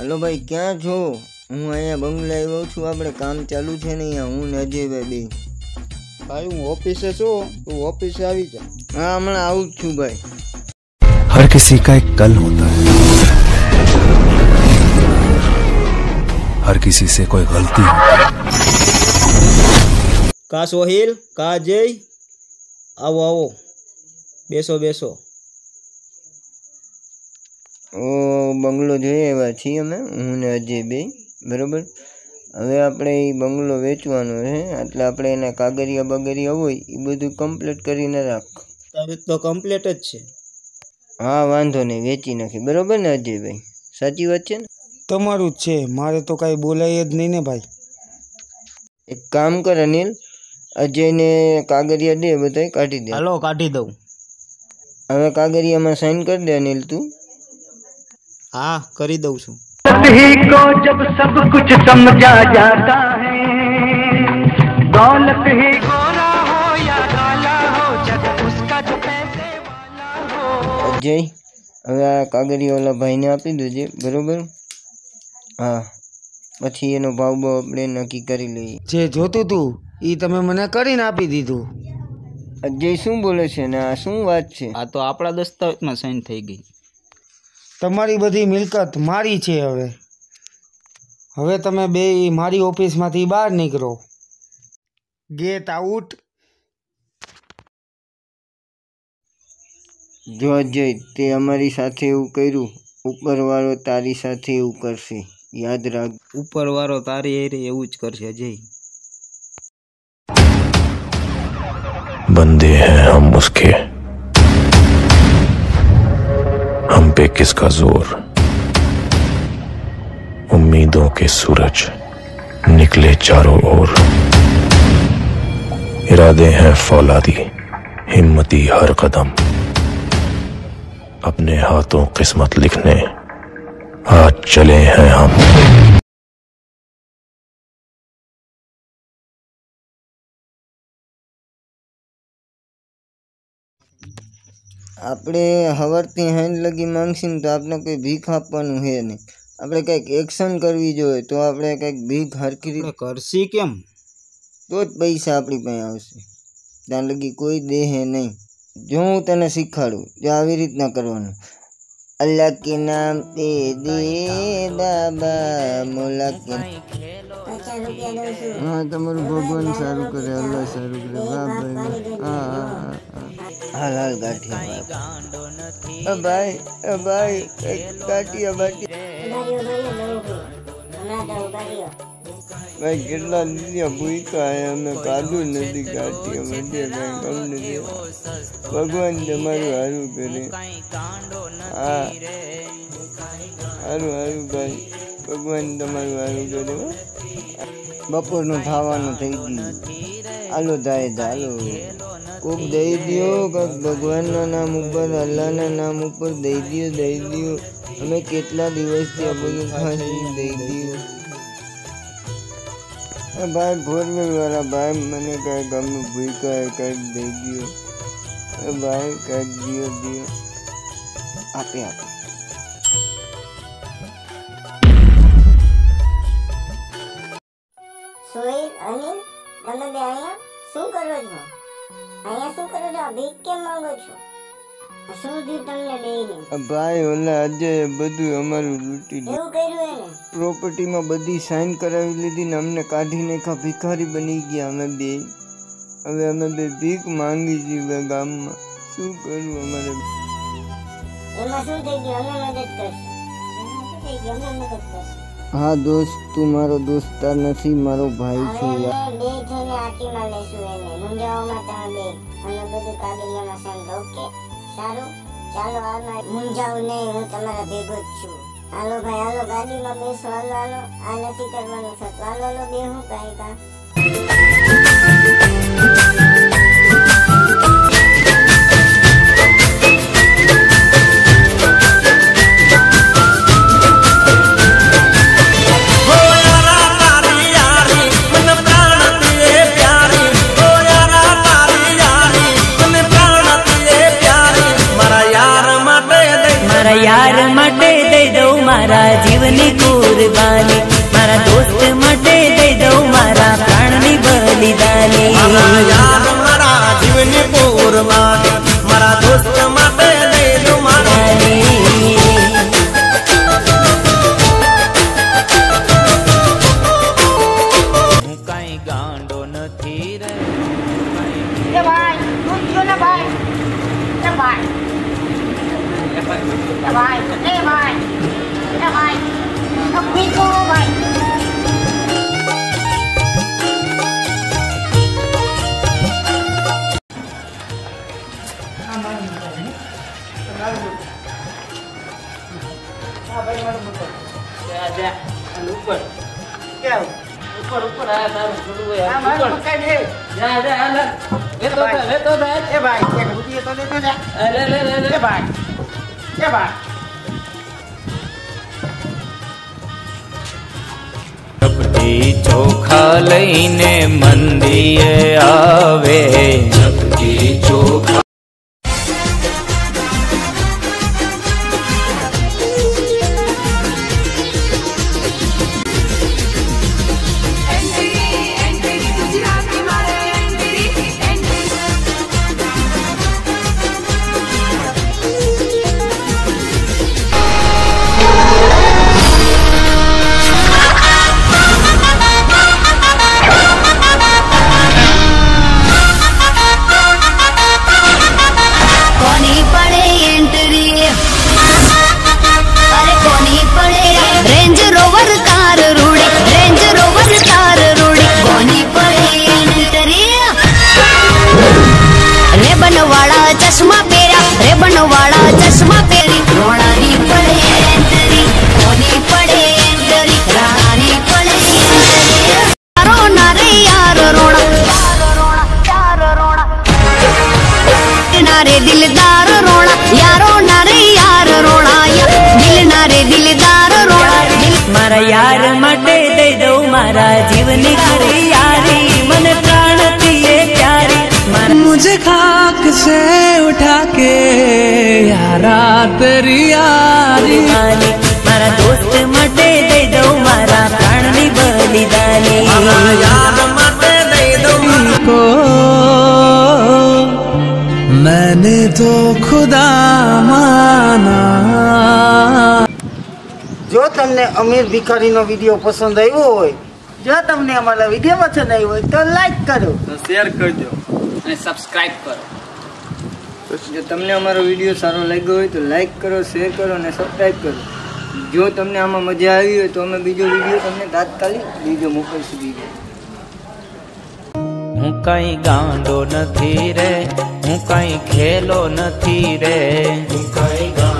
Hello ભાઈ ક્યાં છો? હું અહીંયા બંગલા આવ્યો છું. આપણે કામ ચાલુ છે ને અહીંયા. હું ને અજયભાઈ બે ભાઈ હું ઓફિસે છું. તું ઓફિસે આવી જા. હા હમણાં આવું જ છું ભાઈ. હર કિસી કા એક કલ હોતા હૈ હર કિસી સે કોઈ ગલતી કા સોહિલ? કા જય? આવો આવો. બેસો બેસો. બંગલો જોઈ આવ્યા છીએ અમે હું ને અજય બે બરોબર? હવે આપણે એ બંગલો વેચવાનો છે એટલે આપણે એના કાગરિયા બગરિયા હોય એ બધું કમ્પ્લીટ કરીને રાખ. તારે તો કમ્પ્લીટ જ છે. હા વાંધો નહીં વેચી નાખી બરાબર ને અજયભાઈ? સાચી વાત છે ને? તમારું જ છે મારે તો કાંઈ બોલાય જ નહીં ને ભાઈ. એક કામ કર અનિલ અજયને કાગરિયા દે બધાય કાઢી દે. હાલો કાઢી દઉં. હવે કાગરિયામાં સાઈન કરી દે અનિલ તું. હા કરી દઉં છું. કો જય. હવે આ કાગરી ઓલા ભાઈને આપી દેજે બરોબર? હા. પછી એનો ભાવ બહુ આપણે નક્કી કરી લઈએ. જે જોતું તું એ તમે મને કરીને આપી દીધું. અજય શું બોલે છે ને? આ શું વાત છે? આ તો આપણા દસ્તાવેજમાં સાઈન થઈ ગઈ. તમારી બધી મિલકત મારી છે હવે હવે તમે બે મારી ઓફિસમાંથી બહાર નીકળો ગેટ આઉટ જો અજય તે અમારી સાથે એવું કર્યું ઉપરવાળો તારી સાથે એવું કરશે યાદ રાખ ઉપરવાળો તારી એરે એવું જ કરશે અજય बंदे हैं हम उसके हम पे किसका ज़ोर? उम्मीदों के सूरज निकले चारों ओर। इरादे हैं फौलादी, हिम्मती हर कदम। अपने हाथों किस्मत लिखने, आज चले हैं हम। આપણે હવારથી હેન્ડ લગી માંગશું ને તો આપણે કોઈ ભીખ આપવાનું છે નહીં. આપણે કંઈક એક્શન કરવી જોઈએ તો આપણે કંઈક ભીખ હરખી રીતે કરશી કેમ? તો જ પૈસા આપણી પાસે આવશે. ત્યાં લગી કોઈ દેહે નહીં. જો હું તને શીખવાડું જો આવી રીતના કરવાનું. અલ્લાહ કે નામ તે દે બાબા મોલા હા, તમારું ભગવાન સારું કરે, અલ્લાહ સારું કરે બાબા હાલ હાલ, ગાંઠિયા ભાઈ ભાઈ ગાંઠિયા ભાઈ, કેટલા દીધા ભૂકા અમે કાઢું નથી કાઢતી અમે જે કાંઈ કમ નથી ભગવાન તમારું સારું કરે. હા. સારું સારું ભાઈ. ભગવાન તમારું સારું કરે બપોરનું ખાવાનું થઈ ગયું. હાલો થાય હાલો. કોક દઈ દો કોક ભગવાનના નામ ઉપર, અલ્લાહના નામ ઉપર દઈ દ્યો, દઈ દો અમે કેટલા દિવસથી આ બધું દઈ દઈ દ્યો એ ભાઈ ફોરવેલ વાળા ભાઈ મને કઈ ગમે ભૂખા કઈ દઈ દ્યો એ ભાઈ કઈ દિયો દિયો આપે આપે સોહિલ અનિલ તમે બે અહીંયા શું કરો છો અહીંયા શું કરો છો આ ભીખ કેમ માંગો છો ભાઈ ઓલા અજય બધું અમારું લૂંટી લીધું પ્રોપર્ટીમાં બધી સાઈન કરાવી લીધી ને અમને કાઢી નાખ્યા. ભિખારી બની ગયા અમે બે. હવે અમે બે ભીખ માંગી છીએ ગામમાં. શું કરવું અમારે? હા દોસ્ત તું મારો દોસ્તાર નથી મારો ભાઈ છે યાર. બે થઈને આટીમાં લેશું એને. મુંજાઓમાં તમે બે. અમે બધું કાગળિયામાં સાંભળો ઓકે? સારું? ચાલો, આમાં મૂંઝાવું નહીં, હું તમારા ભેગો જ છું. હાલો ભાઈ, હાલો, ગાડીમાં બેસો, હાલો હાલો. આ નથી કરવાનું થતું હાલો હાલો બે કાંઈ કાં. મારા યાર માટે દઈ દઉં મારા જીવની કુરબાની. મારા દોસ્ત માટે દઈ દઉં મારા પ્રાણની બલિદાની. મારા જીવની કુરબાની. એ ભાઈ એ ભાઈ એ ભાઈ એ પીકો ભાઈ क्या बात? चोखा लईने मंदिर आवे। जबकि चोखा दिलदार रोड़ा यारो नारे यार रोड़ा दिल नारे दिलदार रोड़ा। दिल मारा यार मटे दे दो मारा जीवन करे यारी मन प्राण पिए प्यारी। मुझे खाक से उठा के यारा तेरी यारी। मारा दोस्त તો ખુદા માના. જો તમને અમીર ભિખારીનો વીડિયો પસંદ આવ્યો હોય જો તમને અમારા વીડિયો પસંદ આવ્યો હોય તો લાઈક કરો. તો શેર કરજો. અને સબસ્ક્રાઈબ કરો. જો તમને અમારો વીડિયો સારો લાગ્યો હોય તો લાઈક કરો શેર કરો અને સબસ્ક્રાઈબ કરો. જો તમને આમાં મજા આવી હોય તો અમે બીજો વીડિયો તમને તાત્કાલિક બીજો મોકલશું બીજો. હું કઈ ગાંડો નથી રે હું કઈ ખેલો નથી રે. હું કઈ